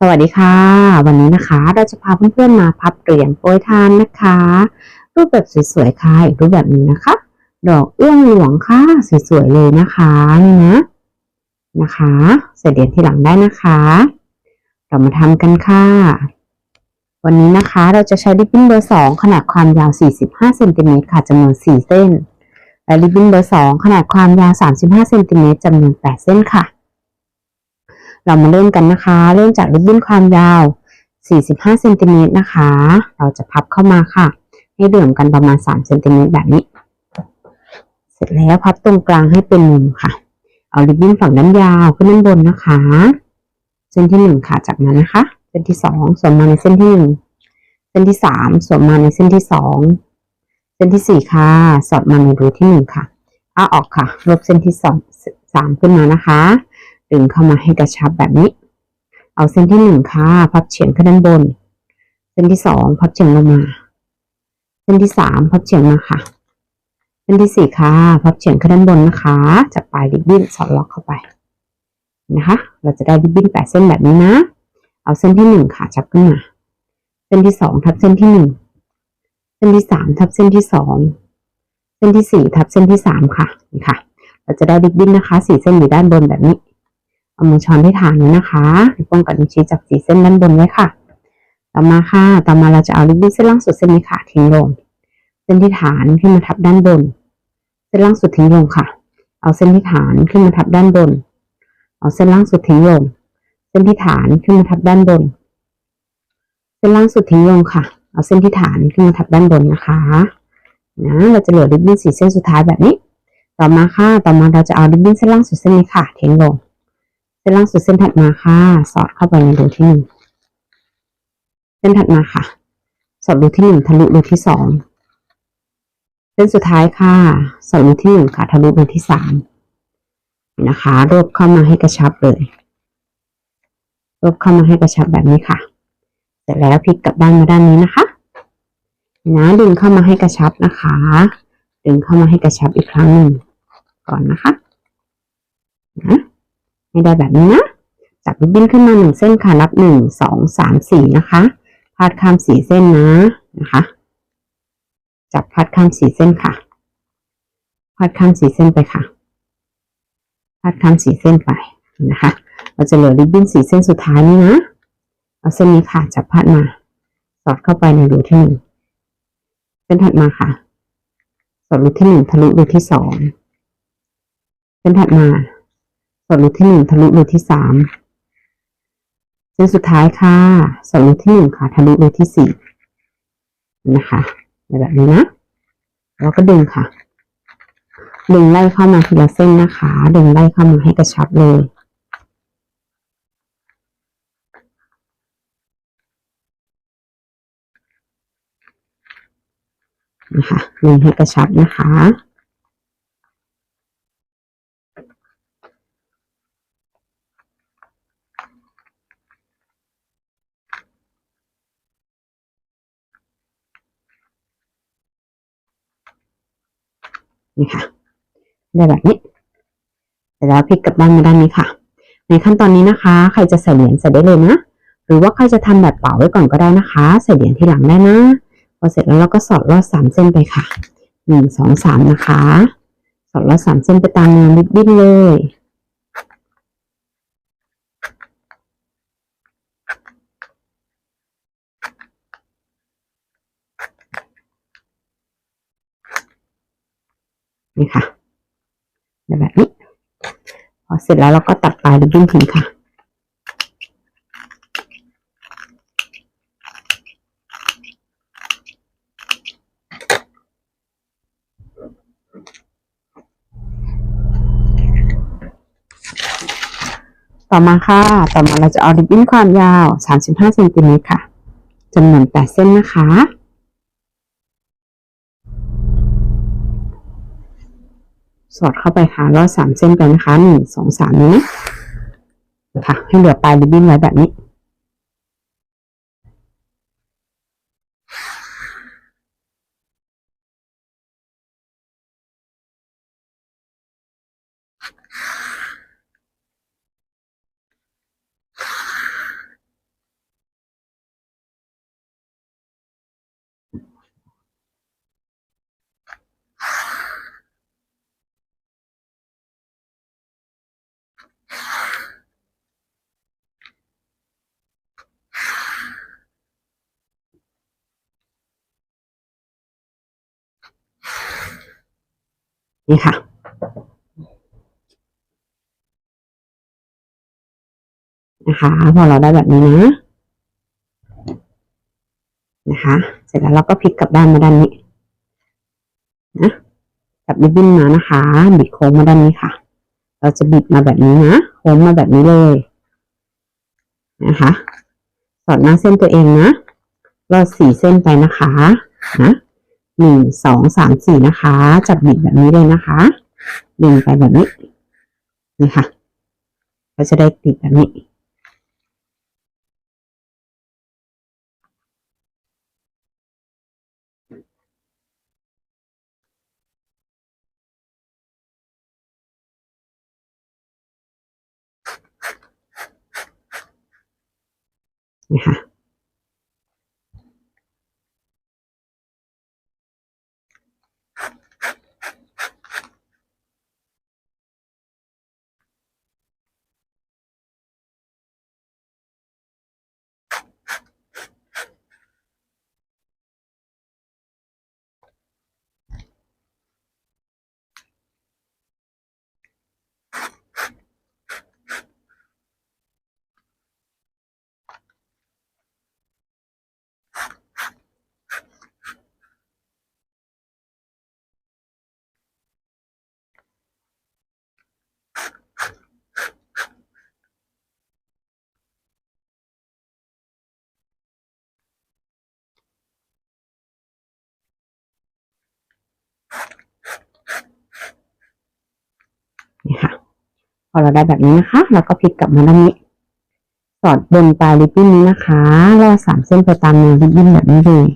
สวัสดีค่ะ วันนี้นะคะเราจะพาเพื่อนๆมาพับเหรียญโปรยทานนะคะ รูปแบบสวยๆค่ะอีกรูปแบบนี้นะคะ ดอกเอื้องหลวงค่ะสวยๆเลยนะคะนี่นะนะคะใส่เหรียญที่หลังได้นะคะ เรามาทำกันค่ะ วันนี้นะคะเราจะใช้ริบบิ้นเบอร์สองขนาดความยาว 45เซนติเมตรค่ะจำนวน 4 เส้นและริบบิ้นเบอร์สองขนาดความยาว 35เซนติเมตรจำนวน 8 เส้นค่ะ เรามาเริ่มกันนะคะ เริ่มจากริบบิ้นความยาว 45เซนติเมตรนะคะ เราจะพับเข้ามาค่ะ ให้เหลื่อมกันประมาณ3เซนติเมตรแบบนี้ เสร็จแล้วพับตรงกลางให้เป็นมุมค่ะ เอาริบบิ้นฝั่งด้านยาวขึ้นด้านบนนะคะ เส้นที่หนึ่งค่ะจากนั้นนะคะ เส้นที่สองสวมมาในเส้นที่หนึ่งเส้นที่สามสวมมาในเส้นที่สองเส้นที่สี่ค่ะ สอดมาในรูที่หนึ่งค่ะเอาออกค่ะ ลบเส้นที่สองสามขึ้นมานะคะ ดึงเข้ามาให้กระชับแบบนี้ เอาเส้นที่หนึ่งค่ะพับเฉียงขึ้นด้านบน เส้นที่สองพับเฉียงลงมา เส้นที่สามพับเฉียงมาค่ะ เส้นที่สี่ค่ะพับเฉียงขึ้นด้านบนนะคะ จากปลายริบบิ้นสอดล็อกเข้าไปนะคะ เราจะได้ริบบิ้นแปดเส้นแบบนี้นะ เอาเส้นที่หนึ่งค่ะจับขึ้นมา เส้นที่สองทับเส้นที่หนึ่งเส้นที่สามทับเส้นที่สองเส้นที่สี่ทับเส้นที่สามค่ะนี่ค่ะ เราจะได้ริบบิ้นนะคะสี่เส้นอยู่ด้านบนแบบนี้ เอามือช้อนที่ฐานนี้นะคะป้องกันนิ้วชี้จับสีเส้นด้านบนไว้ค่ะ ต่อมาค่ะ ต่อมาเราจะเอาริบบิ้นเส้นล่างสุดเส้นนี้ค่ะทิ้งลง เส้นที่ฐานขึ้นมาทับด้านบน เส้นล่างสุดทิ้งลงค่ะ เอาเส้นที่ฐานขึ้นมาทับด้านบน เอาเส้นล่างสุดทิ้งลง เส้นที่ฐานขึ้นมาทับด้านบน เส้นล่างสุดทิ้งลงค่ะ เอาเส้นที่ฐานขึ้นมาทับด้านบนนะคะ นะ เราจะเหลือริบบิ้นสีเส้นสุดท้ายแบบนี้ ต่อมาค่ะ ต่อมาเราจะเอาริบบิ้นเส้นล่างสุดเส้นนี้ค่ะทิ้งลง นล่างสุดเส้นถัดมาค่ะ สอดเข้าไปในรูที่หนึ่งเส้นถัดมาค่ะ สอดรูที่หนึ่งทะลุรูที่สองเส้นสุดท้ายค่ะ สอดรูที่หนึ่งค่ะ ทะลุรูที่สามนะคะ รวบเข้ามาให้กระชับเลย รวบเข้ามาให้กระชับแบบนี้ค่ะ เสร็จแล้วพลิกกลับด้านมาด้านนี้นะคะนะดึงเข้ามาให้กระชับนะคะ ดึงเข้ามาให้กระชับอีกครั้งหนึ่งก่อนนะคะนะ ให้ได้แบบนี้นะจับริบบิ้นขึ้นมาหนึ่งเส้นค่ะนับหนึ่งสองสามสี่นะคะพาดข้ามสี่เส้นนะนะคะ จับพาดข้ามสี่เส้นค่ะพาดข้ามสี่เส้นไปค่ะพาดข้ามสี่เส้นไปนะคะ เราจะเหลือริบบิ้นสี่เส้นสุดท้ายนี้นะเอาเส้นนี้ค่ะจับพาดมา สอดเข้าไปในรูที่หนึ่งเส้นถัดมาค่ะ สอดรูที่หนึ่งทะลุรูที่สองเส้นถัดมา สอดรูที่หนึ่งทะลุรูที่สามเส้นสุดท้ายค่ะสอดรูที่หนึ่งค่ะ ทะลุรูที่สี่นะคะแบบนี้นะ แล้วก็ดึงค่ะ ดึงไล่เข้ามาทีละเส้นนะคะ ดึงไล่เข้ามาให้กระชับเลยนะคะดึงให้กระชับนะคะ นี่ค่ะได้แบบนี้เสร็จแล้วพลิกกลับด้านมาด้านนี้ค่ะ ในขั้นตอนนี้นะคะ ใครจะใส่เหรียญใส่ได้เลยนะหรือว่าใครจะทำแบบเป๋าไว้ก่อนก็ได้นะคะ ใส่เหรียญที่หลังได้นะพอเสร็จแล้วเราก็สอดลอดสามเส้นไปค่ะหนึ่งสองสามนะคะ สอดลอดสามเส้นไปตามแนวรินบิดๆเลย นี่ค่ะแบบนี้พอเสร็จแล้วเราก็ตัดปลายริบบิ้นทิ้งค่ะ ต่อมาค่ะ ต่อมาเราจะเอาริบบิ้นความยาว 35เซนติเมตรค่ะจำนวน8เส้นนะคะ สอดเข้าไปค่ะลอดสามเส้นไปนะคะหนึ่งสองสามนี้นะค่ะให้เหลือปลายริบบิ้นไว้แบบนี้ นี่ค่ะ นะคะพอเราได้แบบนี้นะ นะคะ เสร็จแล้วเราก็พลิกกลับด้านมาด้านนี้นะจับริบบิ้นมานะคะ บิดโค้งมาด้านนี้ค่ะ เราจะบิดมาแบบนี้นะ โค้งมาแบบนี้เลย นะคะ สอดหน้าเส้นตัวเองนะ รอดสี่เส้นไปนะคะ นะ หนึ่งสองสามสี่นะคะ จับบิดแบบนี้เลยนะคะดึงไปแบบนี้นี่ค่ะเราจะได้ติดแบบนี้นี่ค่ะ นี่ค่ะ พ อเราได้แบบนี้นะคะ เราก็พลิกกลับมาด้านนี้ สอดบนปลายริบบิ้นนี้นะคะลอสามเส้นไปตามแนวริบบิ้นแบบนี้เลย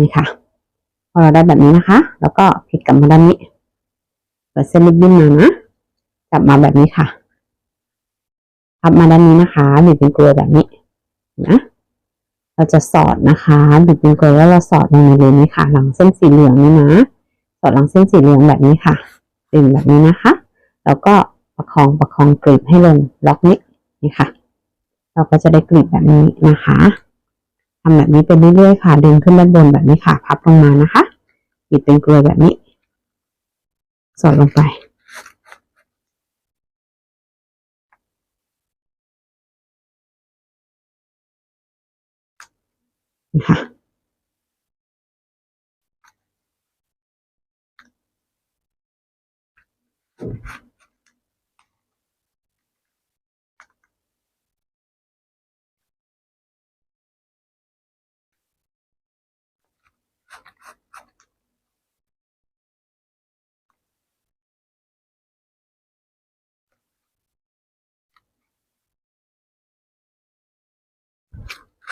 นี่ค่ะ พอเราได้แบบนี้นะคะ แล้วก็พลิกกลับมาด้านนี้เปิดเส้นริบบิ้นมานะ กลับมาแบบนี้ค่ะพับมาด้านนี้นะคะบิดเป็นกลวยแบบนี้นะ เราจะสอดนะคะบิดเป็นกลวยแล้วเราสอดลงในเลนนี้ค่ะ หลังเส้นสีเหลืองนี่นะ สอดหลังเส้นสีเหลืองแบบนี้ค่ะดึงแบบนี้นะคะ แล้วก็ประคองประคองกรีบให้ลงล็อกนี้นี่ค่ะ เราก็จะได้กรีบแบบนี้นะคะ ทำแบบนี้ไปเรื่อยๆค่ะ ดึงขึ้นด้านบนแบบนี้ค่ะ พับลงมานะคะบิดเป็นกลวยแบบนี้ สอดลงไป นะคะ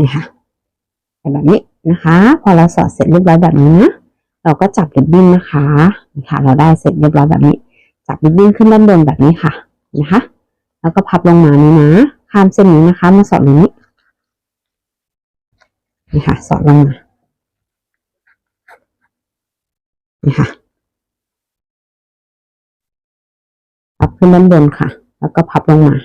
นี่ค่ะแบบนี้นะคะ พอเราสอดเสร็จเรียบร้อยแบบนี้นะเราก็จับริบบิ้นนะคะนี่ค่ะ เราได้เสร็จเรียบร้อยแบบนี้ จับริบบิ้นขึ้นด้านบนแบบนี้ค่ะนะคะ แล้วก็พับลงมานี่นะข้ามเส้นนี้นะคะ มาสอดตรงนี้นี่ค่ะ สอดลงมานี่ค่ะพับขึ้นด้านบนค่ะ แล้วก็พับลงมา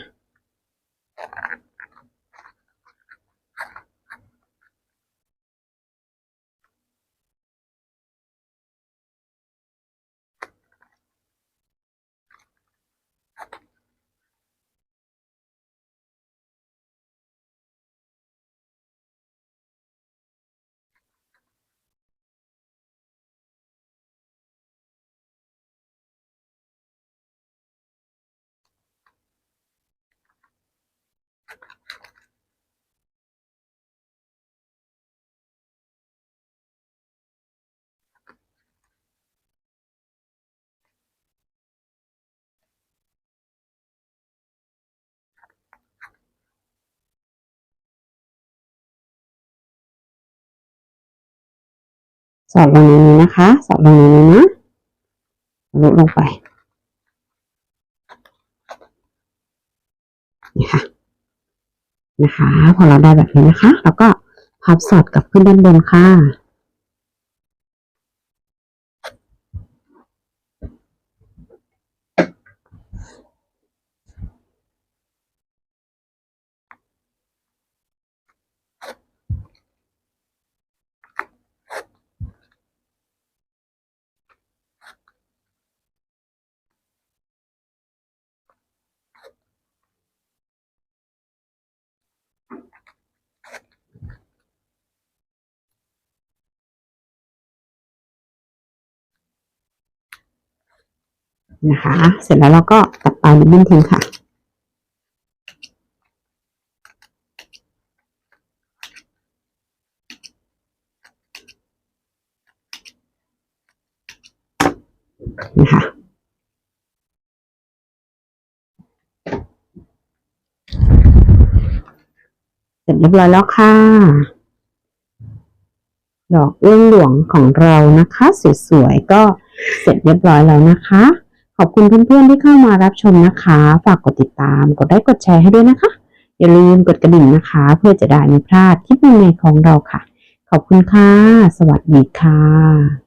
สอดลงในนี้นะคะ สอดลงในนี้นะลุลงไปนี่ค่ะนะคะ พอเราได้แบบนี้นะคะ เราก็พับสอดกลับขึ้นด้านบนค่ะ นะคะ เสร็จแล้วเราก็ตัดปลายริบบิ้นทิ้งค่ะ นะคะเสร็จเรียบร้อยแล้วค่ะ ดอกเอื้องหลวงของเรานะคะ สวยๆ ก็เสร็จเรียบร้อยแล้วนะคะ ขอบคุณเพื่อนๆที่เข้ามารับชมนะคะ ฝากกดติดตาม กดไลค์กดแชร์ให้ด้วยนะคะ อย่าลืมกดกระดิ่งนะคะ เพื่อจะได้ไม่พลาดคลิปใหม่ๆของเราค่ะ ขอบคุณค่ะ สวัสดีค่ะ